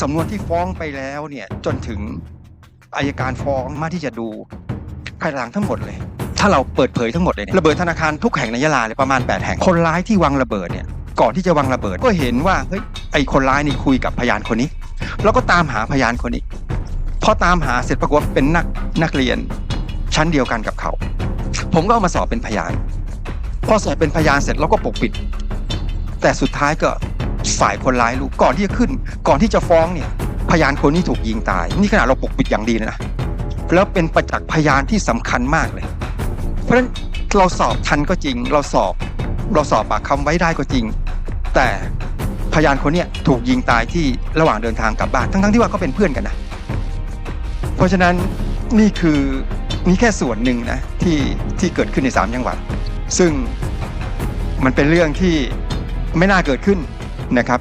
สำนวนที่ฟ้องไปแล้วเนี่ยจนถึงอายการฟ้องมาที่จะดูภายหลังทั้งหมดเลย ถ้าเราเปิดเผยทั้งหมดเลยเนี่ยระเบิดธนาคารทุกแห่งในยะลาเลยประมาณ 8 แห่ง คนร้ายที่วางระเบิดเนี่ยก่อนที่จะวางระเบิดก็เห็นว่าเฮ้ยไอคนร้ายนี่คุยกับพยานคนนี้ แล้วก็ตามหาพยานคนนี้พอตามหาเสร็จปรากฏเป็นนักนักเรียนชั้นเดียวกันกับเขา ผมก็เอามาสอบเป็นพยาน พอสอบเป็นพยานเสร็จเราก็ปกปิด แต่สุดท้ายก็ ฝ่ายคนร้ายรู้ก่อนที่จะขึ้น ก่อนที่จะฟ้องเนี่ย พยานคนนี้ถูกยิงตาย นี่ขนาดเราปกปิดอย่างดีเลยนะแล้วเป็นประจักษ์พยานที่สำคัญมากเลย เพราะฉะนั้นเราสอบทันก็จริง เราสอบเราสอบปากคำไว้ได้ก็จริง แต่พยานคนเนี้ยถูกยิงตายที่ระหว่างเดินทางกลับบ้านทั้งๆที่ว่าเขาเป็นเพื่อนกันนะ เพราะฉะนั้นนี่คือนี่แค่ส่วนหนึ่งนะที่ที่เกิดขึ้นในสามจังหวัด ซึ่งมันเป็นเรื่องที่ไม่น่าเกิดขึ้น นะครับ